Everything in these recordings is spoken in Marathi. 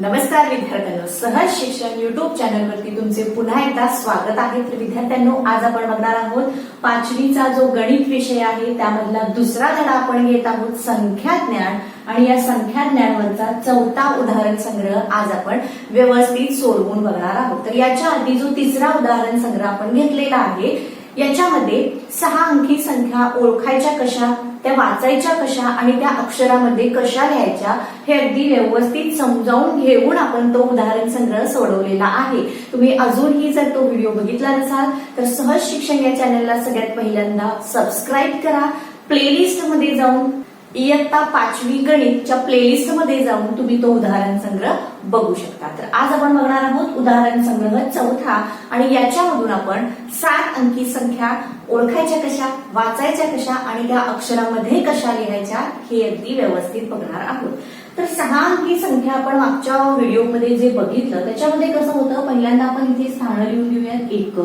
नमस्कार विद्यार्थ्यांनो. सहज शिक्षण युट्यूब चॅनलवरती तुमचे पुन्हा एकदा स्वागत आहे. तर विद्यार्थ्यांनो आज आपण बघणार आहोत पाचवीचा जो गणित विषय आहे त्यामधला दुसरा धडा आपण घेत आहोत संख्या ज्ञान. आणि या संख्या ज्ञानवरचा चौथा उदाहरण संग्रह आज आपण व्यवस्थित सोडवून बघणार आहोत. तर याच्या आधी जो तिसरा उदाहरण संग्रह आपण घेतलेला आहे याच्यामध्ये सहा अंकी संख्या ओळखायच्या कशा? त्या वाचायच्या कशा आणि त्या अक्षरामध्ये कशा लिहायच्या हे अगदी व्यवस्थित समजावून घेऊन आपण तो उदाहरण संग्रह सोडवलेला आहे. तुम्ही अजूनही जर तो व्हिडिओ बघितला नसाल तर सहज शिक्षण या चॅनलला सगळ्यात पहिल्यांदा सबस्क्राईब करा. प्लेलिस्टमध्ये जाऊन इयत्ता पाचवी गणितच्या प्लेलिस्टमध्ये जाऊन तुम्ही तो उदाहरण संग्रह बघू शकता. तर आज आपण बघणार आहोत उदाहरण संग्रह चौथा आणि याच्यामधून आपण सात अंकी संख्या ओळखायच्या कशा वाचायच्या कशा आणि त्या अक्षरामध्ये कशा लिहायच्या हे अगदी व्यवस्थित बघणार आहोत. तर सहा अंकी संख्या आपण मागच्या व्हिडिओमध्ये जे बघितलं त्याच्यामध्ये कसं होतं पहिल्यांदा आपण इथे स्थानं लिहून घेऊयात. एक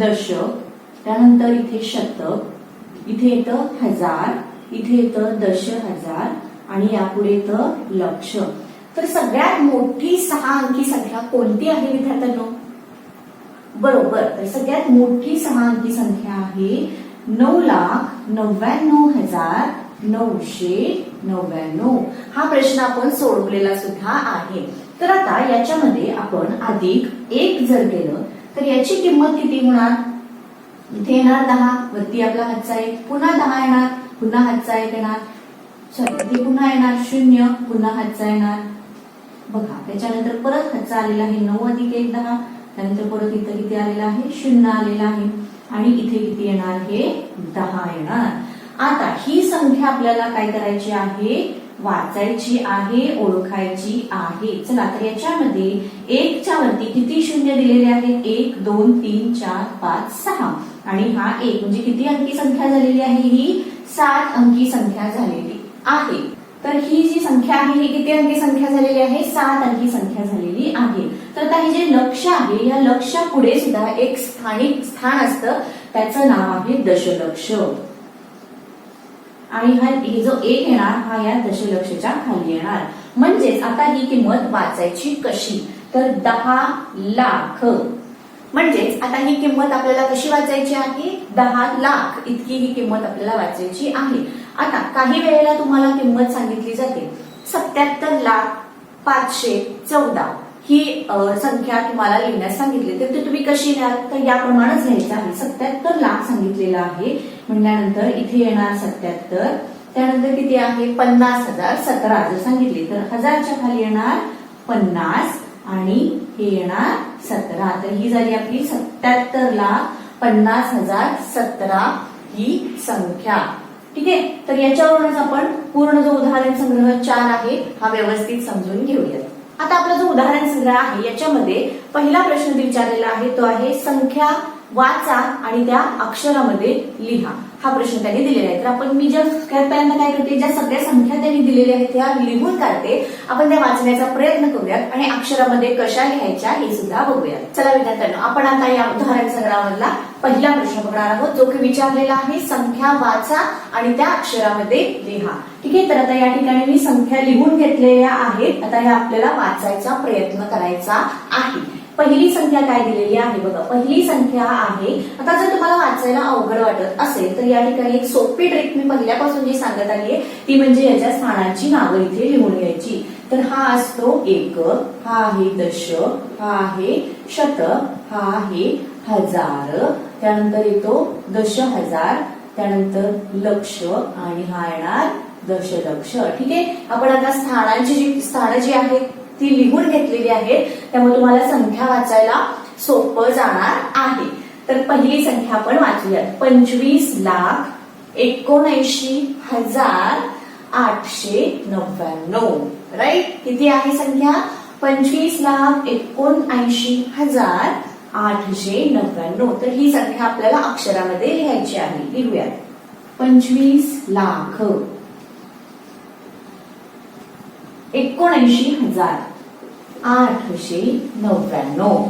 दशक त्यानंतर इथे शतक इथे येतं हजार इथे येतं दश हजार आणि यापुढे येतं लक्ष. तर सगळ्यात मोठी सहा अंकी संख्या कोणती आहे विद्यार्थ्यांनो? बरोबर. तर सगळ्यात मोठी सहा अंकी संख्या आहे नऊ लाख नव्याण्णव हजार नऊशे नव्याण्णव. हा प्रश्न आपण सोडवलेला सुद्धा आहे. तर आता याच्यामध्ये आपण अधिक एक जर केलं तर याची किंमत किती होणार? इथे येणार दहा वरती आपला हातचा एक पुन्हा दहा येणार. पुन्हा हातचा एक येणार. सॉरी इथे पुन्हा येणार शून्य पुन्हा हातचा येणार. बघा त्याच्यानंतर परत हातचा आलेला आहे नऊ अधिक एक दहा त्यानंतर परत इथं किती आलेला आहे? शून्य आलेला आहे. आणि इथे किती येणार? हे दहा येणार. आता ही संख्या आपल्याला काय करायची आहे? वाचायची आहे ओळखायची आहे. चला तर याच्यामध्ये एकच्या वरती किती शून्य दिलेले आहेत? एक दोन तीन चार पाच सहा. आणि हा एक म्हणजे किती अंकी संख्या झालेली आहे ही? सात अंकी संख्या झालेली आहे. तर ही जी संख्या आहे ही किती अंकी संख्या झालेली आहे? सात अंकी संख्या झालेली आहे. तर आता हे जे लक्ष आहे या लक्ष पुढे सुद्धा एक स्थानिक स्थान असतं. त्याचं नाव आहे दशलक्ष. आणि हा हे जो एक येणार हा या दशलक्षच्या खाली येणार. म्हणजेच आता ही किंमत वाचायची कशी? तर दहा लाख. म्हणजेच आता ही किंमत आपल्याला कशी वाचायची आहे? दहा लाख इतकी ही किंमत आपल्याला वाचायची आहे. आता काही वेळेला तुम्हाला किंमत सांगितली जाते. सत्याहत्तर लाख पाचशे चौदा ही संख्या तुम्हाला लिहिण्यास सांगितली. तर ती तुम्ही कशी लिहाल? तर याप्रमाणेच लिहायचं आहे. सत्याहत्तर लाख सांगितलेलं आहे. म्हणल्यानंतर इथे येणार सत्याहत्तर. त्यानंतर किती आहे? पन्नास हजार सतरा जर सांगितले तर हजारच्या खाली येणार पन्नास. आणि हे येणार सतरा. तर ही झाली आपली सत्याहत्तर लाख पन्नास हजार सतरा ही संख्या. ठीक आहे? तर याच्यावरूनच आपण पूर्ण जो उदाहरण संग्रह चार आहे हा व्यवस्थित समजून घेऊयात. आता आपला जो उदाहरण संग्रह आहे याच्यामध्ये पहिला प्रश्न विचारलेला आहे तो आहे संख्या वाचा आणि त्या अक्षरामध्ये लिहा. हा प्रश्न त्यांनी दिलेला आहे. तर आपण मी ज्या पहिल्यांदा काय करते ज्या सगळ्या संख्या त्यांनी दिलेल्या आहेत त्या लिहून काढते. आपण त्या वाचण्याचा प्रयत्न करूयात आणि अक्षरामध्ये कशा लिहायच्या हे सुद्धा बघूयात. चला विद्यार्थ्यांना आपण आता या उदाहरण संग्रहामधला पहिला प्रश्न बघणार आहोत जो की विचारलेला आहे संख्या वाचा आणि त्या अक्षरामध्ये लिहा. ठीक आहे तर आता या ठिकाणी मी संख्या लिहून घेतलेल्या आहेत. आता ह्या आपल्याला वाचायचा प्रयत्न करायचा आहे. पहिली संख्या काय दिलेली आहे बघा पहिली संख्या आहे. आता जर तुम्हाला वाचायला अवघड वाटत असेल तर या ठिकाणी एक सोपी ट्रिक मी पहिल्यापासून जी सांगत आली आहे ती म्हणजे याच्या स्थानाची नावं इथे लिहून घ्यायची. तर हा असतो एक हा आहे दश हा आहे शतक हा आहे हजार त्यानंतर येतो दश हजार त्यानंतर लक्ष आणि हा येणार दशलक्ष. ठीक आहे? आपण आता स्थानांची जी स्थानं जी आहेत ती लिहून घेतलेली आहे त्यामुळे तुम्हाला संख्या वाचायला सोपं जाणार आहे. तर पहिली संख्या आपण वाचूयात. पंचवीस लाख एकोणऐंशी हजार आठशे नव्याण्णव. राईट किती आहे संख्या? पंचवीस लाख एकोणऐंशी हजार आठशे नव्याण्णव. तर ही संख्या आपल्याला अक्षरामध्ये लिहायची आहे. लिहूयात. पंचवीस लाख एकोणऐंशी हजार आठशे नव्याण्णव.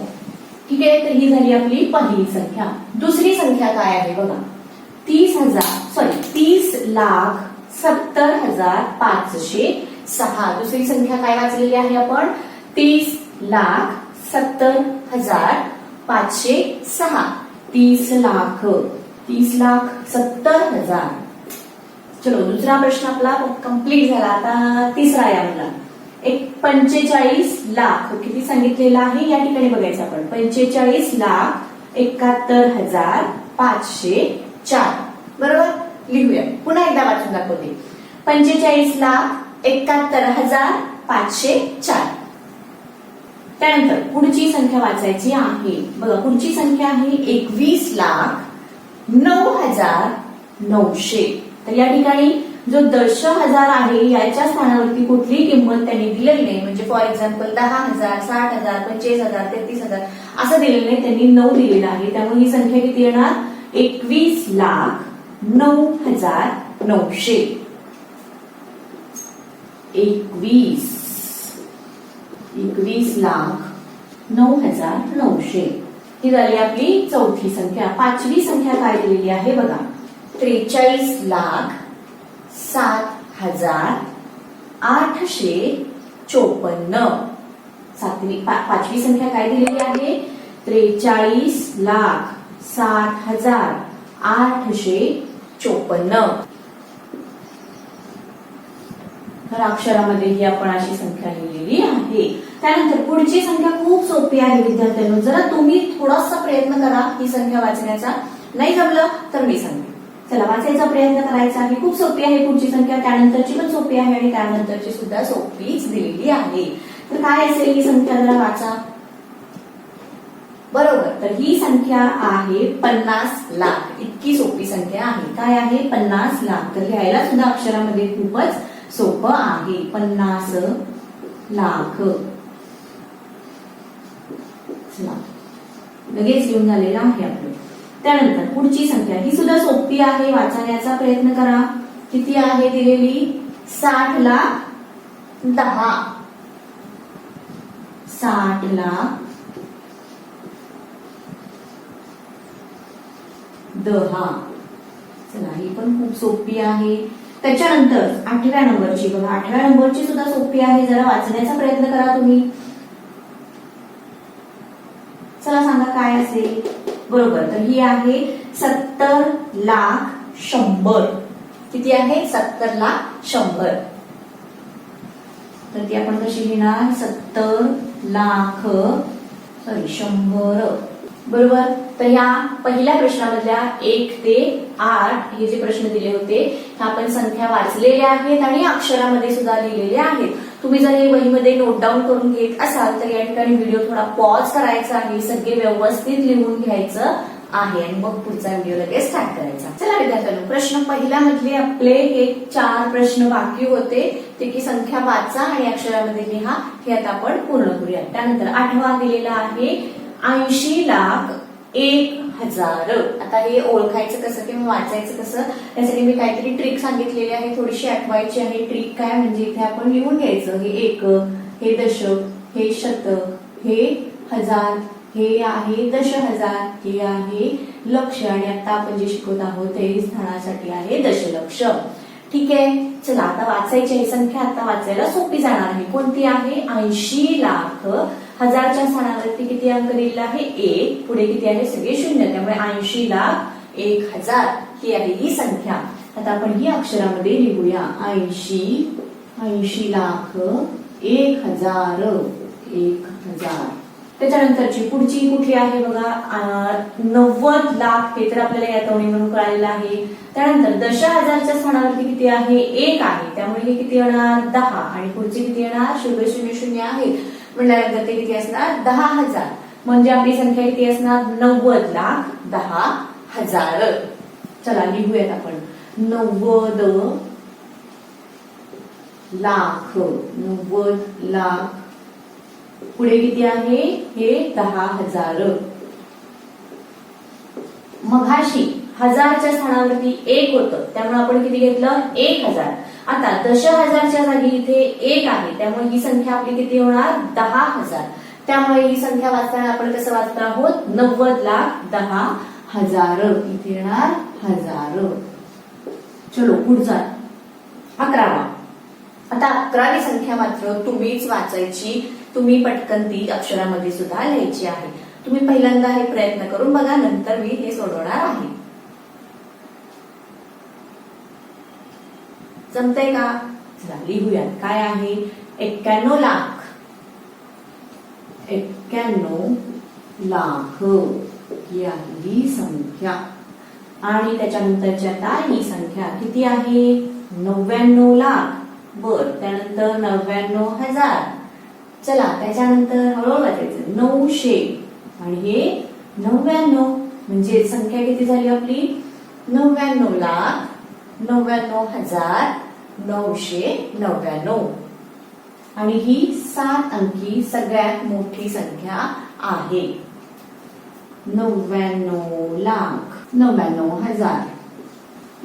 ठीक? आहे तर ही झाली आपली पहिली संख्या. दुसरी संख्या काय आहे बघा? तीस हजार सॉरी तीस लाख सत्तर हजार पाचशे सहा. दुसरी संख्या काय वाचलेली आहे आपण? तीस लाख सत्तर हजार पाचशे सहा. तीस लाख तीस लाख सत्तर हजार चलो दुसरा प्रश्न आपला कंप्लीट झाला. आता तिसरा यामधला एक पंचेचाळीस लाख किती सांगितलेला आहे? या ठिकाणी बघायचं आपण. पंचेचाळीस लाख एकाहत्तर हजार पाचशे चार. बरोबर? लिहूया. पुन्हा एकदा वाचून दाखवते. पंचेचाळीस लाख एकाहत्तर हजार पाचशे चार. त्यानंतर पुढची संख्या वाचायची आहे. बघा पुढची संख्या आहे एकवीस लाख नऊ हजार नऊशे. तर या ठिकाणी जो दश हजार आहे याच्या स्थानावरती कुठलीही किंमत त्यांनी दिलेली नाही. म्हणजे फॉर एक्झाम्पल दहा हजार साठ हजार पंचवीस हजार तेहतीस हजार असं दिलेलं नाही. त्यांनी नऊ दिलेलं आहे. त्यामुळे ही संख्या किती येणार? एकवीस लाख नऊ हजार नऊशे. एकवीस एकवीस लाख नऊ हजार नऊशे. ही झाली आपली चौथी संख्या. पाचवी संख्या काय दिलेली आहे बघा. त्रेचाळीस लाख सात हजार आठशे चोपन्न. सातवी पा- पाचवी संख्या काय दिलेली आहे? त्रेचाळीस लाख सात हजार आठशे चोपन्न. तर अक्षरामध्ये ही आपण अशी संख्या लिहिलेली आहे. त्यानंतर पुढची संख्या खूप सोपी आहे विद्यार्थ्यांना. जरा तुम्ही थोडासा प्रयत्न करा ही संख्या वाचण्याचा. नाही जमलं तर मी सांगते. चला वाचायचा प्रयत्न करायचा. आहे खूप सोपी आहे पुढची संख्या त्यानंतरची पण सोपी आहे आणि त्यानंतरची सुद्धा सोपीच दिलेली आहे. तर काय असेल ही संख्या जरा वाचा. बरोबर तर ही संख्या आहे पन्नास लाख. इतकी सोपी संख्या आहे. काय आहे? पन्नास लाख. तर लिहायला सुद्धा अक्षरामध्ये खूपच सोपं आहे. पन्नास लाख. लगेच लिहून झालेलं आहे आपलं त्यानंतर पुढची संख्या. ही सुद्धा सोपी आहे. वाचण्याचा प्रयत्न करा. किती आहे दिलेली? साठ ला दहा. साठ ला दहा. चला ही पण खूप सोपी आहे. त्याच्यानंतर आठव्या नंबरची बघा. आठव्या नंबरची सुद्धा सोपी आहे. जरा वाचण्याचा प्रयत्न करा तुम्ही. चला सांगा काय असेल? बरोबर. तर ही आहे सत्तर लाख शंभर. किती आहे? सत्तर लाख शंभर. तर ती आपण कशी लिहिणार सत्तर लाख सॉरी शंभर. बरोबर? तर या पहिल्या प्रश्नामधल्या एक ते आठ हे जे प्रश्न दिले होते ह्या आपण संख्या वाचलेल्या आहेत आणि अक्षरामध्ये सुद्धा लिहिलेल्या आहेत. तुम्ही जर हे वहीमध्ये नोट डाऊन करून घेत असाल तर या ठिकाणी व्हिडिओ थोडा पॉज करायचा आहे सगळे व्यवस्थित लिहून घ्यायचं आहे. आणि मग पुढचा व्हिडिओ लगेच स्टार्ट करायचा. चला विद्यार्थ्यांनो प्रश्न पहिल्या मधले आपले हे चार प्रश्न बाकी होते. ते की संख्या वाचा आणि अक्षरामध्ये लिहा. हे आता आपण पूर्ण करूया. त्यानंतर आठवा दिलेला आहे ऐंशी लाख एक हजार. आता हे ओळखायचं कसं किंवा वाचायचं कसं त्यासाठी मी काहीतरी ट्रिक सांगितलेली आहे थोडीशी आठवायची आहे. ट्रिक काय म्हणजे इथे आपण लिहून घ्यायचं. हे एक हे दशक हे शतक हे हजार हे आहे दश हजार हे आहे लक्ष. आणि आता आपण जे शिकवत आहोत ते स्थानासाठी आहे दशलक्ष. ठीक आहे? चला आता वाचायची ही संख्या आता वाचायला सोपी जाणार आहे. कोणती आहे? ऐंशी लाख हजारच्या स्थानावरती किती अंक दिलेला आहे? एक. पुढे किती आहे? सगळे शून्य. त्यामुळे ऐंशी लाख एक हजार ही आहे ही संख्या. आता आपण ही अक्षरामध्ये लिहूया ऐंशी ऐंशी लाख एक हजार एक हजार. त्याच्यानंतरची पुढची कुठली आहे बघा? नव्वद लाख हे तर आपल्याला या तवणी म्हणून कळालेलं आहे. त्यानंतर दश हजारच्या स्थानावरती किती आहे? एक आहे. त्यामुळे हे किती येणार? दहा. आणि पुढची किती येणार? शून्य शून्य शून्य आहे. म्हणल्यानंतर ते किती असणार? दहा हजार. म्हणजे आपली संख्या किती असणार? नव्वद लाख दहा हजार. चला लिहूयात आपण. नव्वद लाख नव्वद लाख. पुढे किती आहे? हे दहा हजार. मघाशी हजारच्या स्थानावरती एक होतं. त्यामुळे आपण किती घेतलं? एक हजार. आता दश हजारच्या जागी इथे एक आहे. त्यामुळे ही संख्या आपली किती होणार? दहा हजार. त्यामुळे ही संख्या वाचताना आपण कसं वाचत आहोत? नव्वद लाख दहा हजार. इथे येणार हजार. चलो पुढचा. अकरावा. आता अकरावी संख्या मात्र तुम्हीच वाचायची. तुम्ही पटकन ती अक्षरामध्ये सुद्धा लिहायची आहे. तुम्ही पहिल्यांदा हे प्रयत्न करून बघा. नंतर मी हे सोडवणार आहे. जमतंय का? चला लिहूयात. काय आहे? एक्क्याण्णव लाख. एक्क्याण्णव लाख ही आहे ही संख्या. आणि त्याच्यानंतरची आता ही संख्या किती आहे? नव्याण्णव लाख. बर त्यानंतर नव्याण्णव हजार. चला त्याच्यानंतर हळूहळू वाचायचं. नऊशे. आणि हे नव्याण्णव. म्हणजे संख्या किती झाली आपली? नव्याण्णव लाख. नव्याण्णव हजार. नऊशे नव्याण्णव. आणि ही सात अंकी सगळ्यात मोठी संख्या आहे. नव्याण्णव लाख नव्याण्णव हजार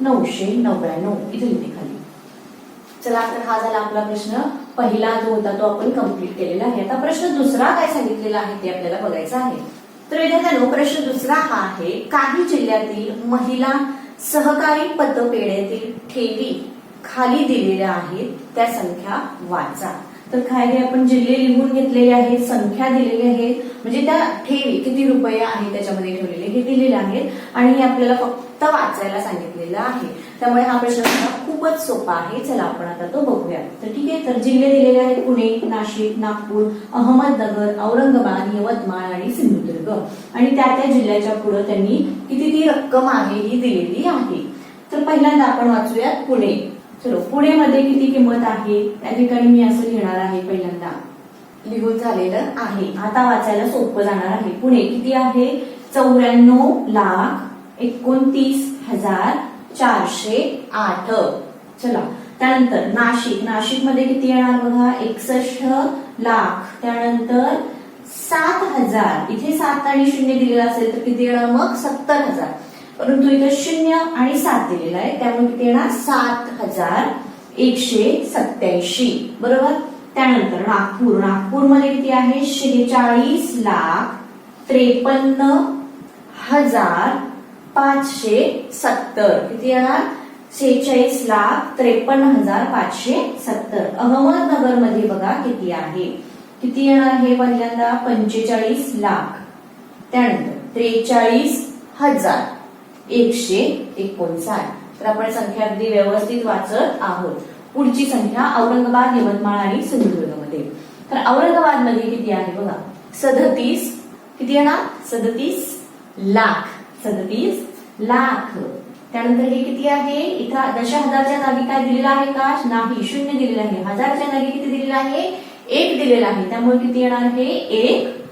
नऊशे नव्याण्णव. इथे लिहिते खाली. चला तर हा झाला आपला प्रश्न. पहिला जो होता तो आपण कंप्लीट केलेला आहे. आता प्रश्न दुसरा काय सांगितलेला आहे ते आपल्याला बघायचं आहे. तर विद्यार्थ्यांनो प्रश्न दुसरा हा आहे. काही जिल्ह्यातील महिला सहकारी पतपेढ्यातील ठेवी खाली दिलेल्या आहेत त्या संख्या वाचा. तर खाली आपण जिल्हे लिहून घेतलेले आहेत संख्या दिलेल्या आहेत म्हणजे त्या ठेवी किती रुपये आहे त्याच्यामध्ये ठेवलेले हे दिलेले आहेत. आणि हे आपल्याला फक्त वाचायला सांगितलेलं आहे. त्यामुळे हा प्रश्न खूपच सोपा आहे. चला आपण आता तो बघूया तर ठीक आहे तर जिल्हे दिलेले आहेत पुणे नाशिक नागपूर अहमदनगर औरंगाबाद यवतमाळ आणि सिंधुदुर्ग. आणि त्या त्या जिल्ह्याच्या पुढे त्यांनी किती ती रक्कम आहे ही दिलेली आहे. तर पहिल्यांदा आपण वाचूयात पुणे. चलो पुणेमध्ये किती किंमत आहे? त्या ठिकाणी मी असं लिहिणार आहे पहिल्यांदा. लिहून झालेलं आहे. आता वाचायला सोपं जाणार आहे. पुणे किती आहे? चौऱ्याण्णव लाख एकोणतीस हजार चारशे आठ. चला त्यानंतर नाशिक. नाशिकमध्ये किती येणार बघा? एकसष्ट लाख. त्यानंतर सात हजार. इथे सात आणि शून्य दिलेलं असेल तर किती येणार मग? सत्तर हजार. परंतु इथं शून्य आणि सात दिलेलं आहे. त्यामुळे किती येणार? सात हजार एकशे सत्याऐंशी बरोबर? त्यानंतर नागपूर. नागपूरमध्ये किती आहे? शेहेचाळीस लाख त्रेपन्न हजार पाचशे सत्तर. किती येणार? शेहेचाळीस लाख त्रेपन्न हजार पाचशे सत्तर. अहमदनगरमध्ये बघा किती आहे. किती येणार हे पहिल्यांदा? पंचेचाळीस लाख. त्यानंतर त्रेचाळीस हजार. एकशे एकोणसाठ. तर आपण संख्या अगदी व्यवस्थित वाचत आहोत. पुढची संख्या औरंगाबाद यवतमाळ आणि सिंधुदुर्गमध्ये. तर औरंगाबादमध्ये किती आहे बघा? सदतीस. किती येणार सदतीस लाख. सदतीस लाख. त्यानंतर हे किती आहे? इथं दश हजारच्या जागी काय दिलेलं आहे? का नाही. शून्य दिलेलं आहे. हजारच्या जागी किती दिलेलं आहे? एक दिलेला आहे. त्यामुळे किती येणार हे? एक.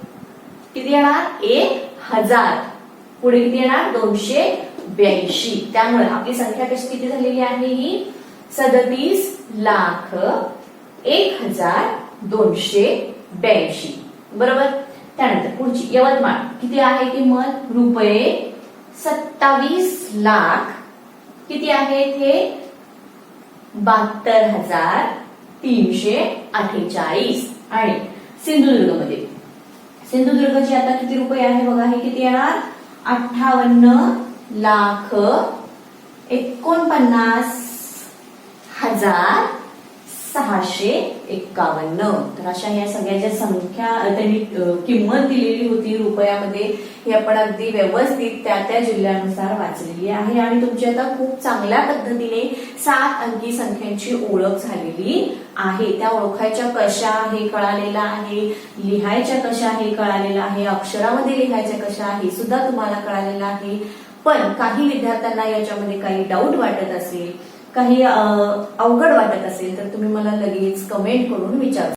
किती येणार? एक हजार. पुढे किती येणार? दोनशे ब्याऐंशी. त्यामुळे आपली संख्या कशी किती झालेली आहे? ही सदतीस लाख एक हजार दोनशे ब्याऐंशी. बरोबर? त्यानंतर पुढची यवतमाळ किती आहे किंमत? रुपये सत्तावीस लाख किती आहेत हे बहात्तर हजार तीनशे अठ्ठेचाळीस. आणि सिंधुदुर्गमध्ये सिंधुदुर्गचे आता किती रुपये आहे? बघा हे किती येणार? अठ्ठावन्न लाख एकोणपन्नास हजार सहाशे एक्कावन्न तर अशा या सगळ्या ज्या संख्या त्यांनी किंमत दिलेली होती रुपयामध्ये. ही आपण अगदी व्यवस्थित त्या त्या जिल्ह्यानुसार वाचलेली आहे. आणि तुमची आता खूप चांगल्या पद्धतीने सात अंकी संख्यांची ओळख झालेली आहे. त्या ओळखायच्या कशा हे कळालेलं आहे. लिहायच्या कशा हे कळालेलं आहे. अक्षरामध्ये लिहायच्या कशा आहे सुद्धा तुम्हाला कळालेलं आहे. पण काही विद्यार्थ्यांना याच्यामध्ये काही डाऊट वाटत असेल काही अवघड वाटत असेल तर तुम्ही मला लगेच कमेंट करून विचार.